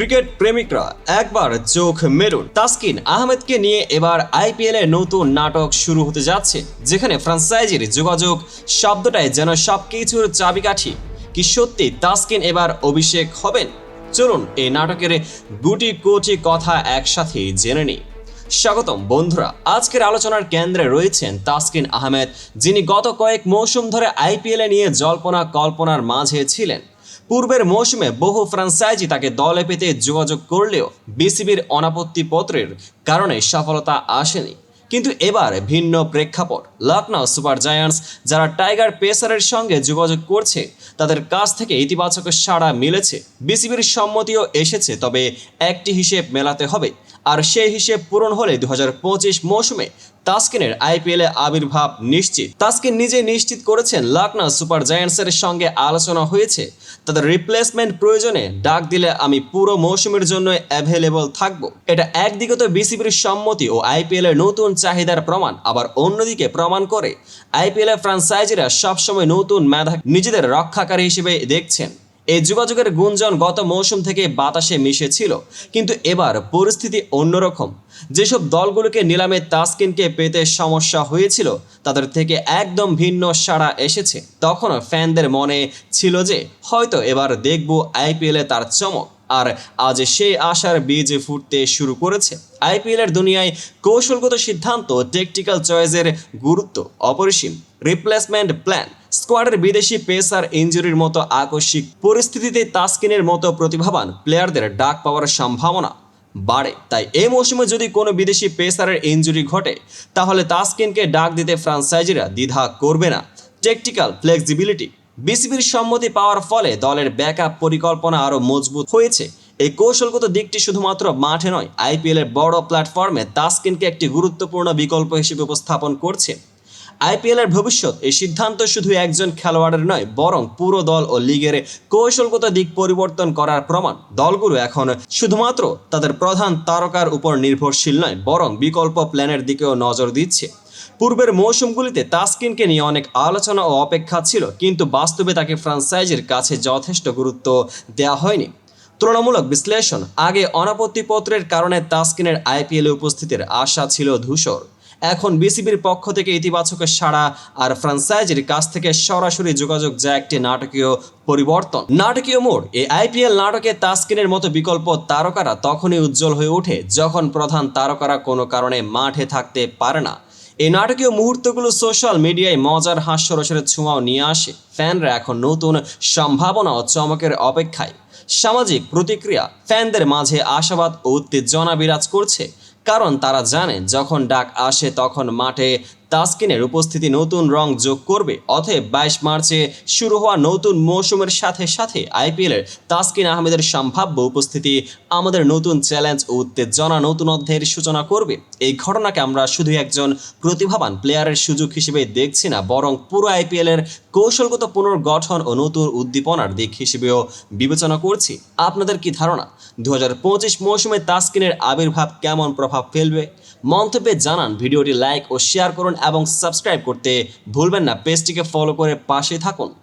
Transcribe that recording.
Cricket প্রেমিকরা একবার চোখ maroon. Taskin আহমেদকে নিয়ে এবার আইপিএল এর নতুন নাটক শুরু হতে যাচ্ছে, যেখানে ফ্রাঞ্চাইজির যোগাযোগ শব্দটাই যেন সবকিছুর চাবিকাঠি। কি সত্যি তাসকিন এবার অভিষেক হবেন? চলুন এই নাটকের গুটি কোটি কথা একসাথে জেনে নিই। স্বাগতম বন্ধুরা, আজকের আলোচনার কেন্দ্রে রয়েছেন তাসকিন আহমেদ, যিনি গত কয়েক মৌসুম ধরে আইপিএলে নিয়ে জল্পনা কল্পনার মাঝে ছিলেন। পূর্বের মৌসুমে বহু ফ্রান্সাইজি তাকে দলে পেতে যোগাযোগ করলেও বিসিবির অনাপত্তি পত্রের কারণে সফলতা আসেনি। কিন্তু এবার ভিন্ন প্রেক্ষাপট। লখনৌ সুপার জায়ান্টস, যারা টাইগার পেসারের সঙ্গে যোগাযোগ করছে, তাদের কাছ থেকে ইতিবাচক সাড়া মিলেছে। বিসিবির সম্মতিও এসেছে, তবে একটি হিসেব মেলাতে হবে। আর সেই হিসেব পূরণ হলে দু হাজার পঁচিশ মৌসুমে তাসকিনের আইপিএলে আবির্ভাব নিশ্চিত। তাসকিন নিজে নিশ্চিত করেছেন লখনৌ সুপার জায়ান্টসের সঙ্গে আলোচনা হয়েছে। তাদের রিপ্লেসমেন্ট প্রয়োজনে ডাক দিলে আমি পুরো মৌসুমের জন্য অ্যাভেলেবল থাকব। এটা একদিকে তো বিসিবির সম্মতি ও আইপিএল এর নতুন চাহিদার প্রমাণ। আবার অন্যদিকে প্রমাণ করে, আইপিএল এর ফ্রাঞ্চাইজিরা সবসময় নতুন মেধা নিজেদের রক্ষাকারী হিসেবে দেখছেন। এই যোগাযোগের গুঞ্জন গত মৌসুম থেকে বাতাসে মিশেছিল। কিন্তু এবার পরিস্থিতি অন্যরকম। যেসব দলগুলোকে নিলামে তাসকিনকে পেতে সমস্যা হয়েছিল, তাদের থেকে একদম ভিন্ন সাড়া এসেছে। তখন ফ্যানদের মনে ছিল যে হয়তো এবার দেখব আইপিএলে তার চমক। আর আজ সেই আশার বীজ ফুটতে শুরু করেছে। আইপিএল এর দুনিয়ায় কৌশলগত সিদ্ধান্ত টেকটিক্যাল চয়েসের গুরুত্ব অপরিসীম। রিপ্লেসমেন্ট প্ল্যান স্কোয়াডের বিদেশি পেসার ইঞ্জুরির মতো আকস্মিক পরিস্থিতিতে তাসকিনের মতো প্রতিভাবান প্লেয়ারদের ডাক পাওয়ার সম্ভাবনা বাড়ে। তাই এই মৌসুমে যদি কোনো বিদেশি পেসারের ইঞ্জুরি ঘটে, তাহলে তাসকিনকে ডাক দিতে ফ্রাঞ্চাইজিরা দ্বিধা করবে না। টেকটিক্যাল ফ্লেক্সিবিলিটি বিসিবির সম্মতি পাওয়ার ফলে দলের ব্যাকআপ পরিকল্পনা আরও মজবুত হয়েছে। এই কৌশলগত দিকটি শুধুমাত্র মাঠে নয়, আইপিএলের বড় প্ল্যাটফর্মে তাস্কিনকে একটি গুরুত্বপূর্ণ বিকল্প হিসেবে উপস্থাপন করছে। আইপিএল এর ভবিষ্যৎ এই সিদ্ধান্ত শুধু একজন খেলোয়াড়ের নয়, বরং পুরো দল ও লিগের কৌশলগত দিক পরিবর্তন করার প্রমাণ দলগুলো এখন শুধুমাত্র তাদের প্রধান তারকার উপর নির্ভরশীল নয়, বরং বিকল্প প্ল্যানের দিকেও নজর দিচ্ছে। পূর্বের মৌসুমগুলিতে তাসকিনকে নিয়ে অনেক আলোচনা ও অপেক্ষা ছিল, কিন্তু বাস্তবে তাকে ফ্রাঞ্চাইজির কাছে যথেষ্ট গুরুত্ব দেওয়া হয়নি। তুলনামূলক বিশ্লেষণ, আগে অনাপত্তিপত্রের কারণে তাসকিনের আইপিএলে উপস্থিতির আশা ছিল ধূসর। এখন বিসিবির পক্ষ থেকে ইতিবাচক সাড়া আর ফ্রাঞ্চাইজির কাছ থেকে সরাসরি যোগাযোগ যা একটি নাটকীয় পরিবর্তন। নাটকীয় মোড়, এই আইপিএল নাটকে তাসকিনের মতো বিকল্প তারকারা তখনই উজ্জ্বল হয়ে ওঠে যখন প্রধান তারকারা কোনো কারণে মাঠে থাকতে পারে না। এই নাটকীয় মুহূর্তগুলো সোশ্যাল মিডিয়ায় মজার হাস্যরসের ছোঁয়াও নিয়ে আসে। ফ্যানরা এখন নতুন সম্ভাবনা ও চমকের অপেক্ষায়। সামাজিক প্রতিক্রিয়া, ফ্যানদের মাঝে আশাবাদ ও উত্তেজনা বিরাজ করছে। কারণ তারা জানে যখন ডাক আসে তখন মাঠে তাসকিনের উপস্থিতি নতুন রং যোগ করবে। অতএব বাইশ মার্চে শুরু হওয়া নতুন মৌসুমের সাথে সাথে আইপিএলের তাসকিন আহমেদের সম্ভাব্য উপস্থিতি আমাদের নতুন চ্যালেঞ্জ ও উত্তেজনা নতুন অধ্যায়ের সূচনা করবে। এই ঘটনাকে আমরা শুধু একজন প্রতিভাবান প্লেয়ারের সুযোগ হিসেবে দেখছি না, বরং পুরো আইপিএলের কৌশলগত পুনর্গঠন ও নতুন উদ্দীপনার দিক হিসেবেও বিবেচনা করছি। আপনাদের কি ধারণা? দু হাজার পঁচিশ মৌসুমে তাসকিনের আবির্ভাব কেমন প্রভাব ফেলবে? মন্তব্যে জানান, ভিডিওটি লাইক ও শেয়ার করুন এবং সাবস্ক্রাইব করতে ভুলবেন না। পেজটিকে ফলো করে পাশে থাকুন।